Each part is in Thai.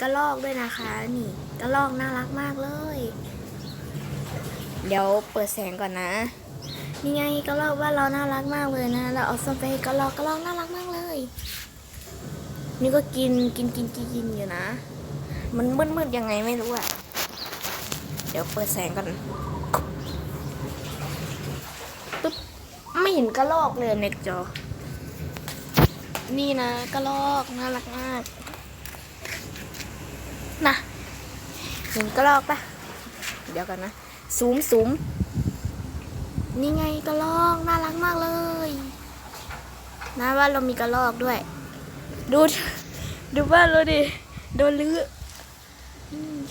กระรอกด้วยนะคะ นี่กระรอกน่ารักมากเลย เดี๋ยวเปิดแสงก่อนนะนี่ไงกระรอกว่าเราน่ารักมากเลยนะ เราเอาส้มไปให้กระรอกกระรอกน่ารักมากเลย นี่ก็กินกินกินกินกินอยู่นะ มันมืดมืดยังไงไม่รู้อะเดี๋ยวเปิดแสงก่อนปึ๊บไม่เห็นกระรอกเลยในจอ นี่นะกระรอกน่ารักมาก นะเห็นกระรอกปะเดี๋ยวกันนะซูมซูมนี่ไงกระรอกน่ารักมากเลยนะว่าเรามีกระรอกด้วย ดูดูบ้านเราดิโดนลื้อ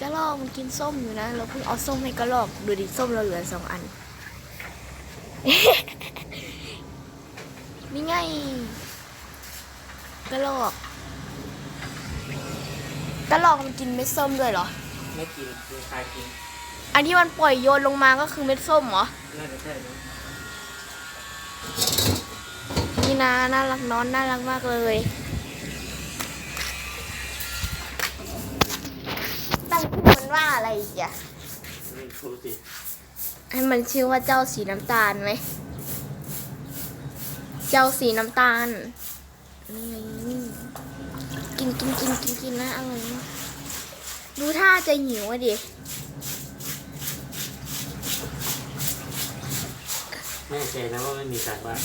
กระรอกมันกินส้มอยู่นะ เราเพิ่งเอาส้มให้กระรอกดูดิส้มเราเหลือสองอันนี่ไงกระรอก กระรอกมันกินเม็ดส้มด้วยเหรอ ไม่กินคือใครกินอันที่มันปล่อยโยนลงมาก็คือเม็ดส้มเหรอ น่าจะใช่นะนี่นะน่ารักน้อนน่ารักมากเลย ตั้งชื่อมันว่าอะไรอีกอะไม่รู้สิให้มันชื่อว่าเจ้าสีน้ำตาลไหม เจ้าสีน้ำตาลนี่ กินกินกินกินนะอร่อยมากดูท่าจะหิวอะดิแม่ใจนะว่าไม่มีการบ้าน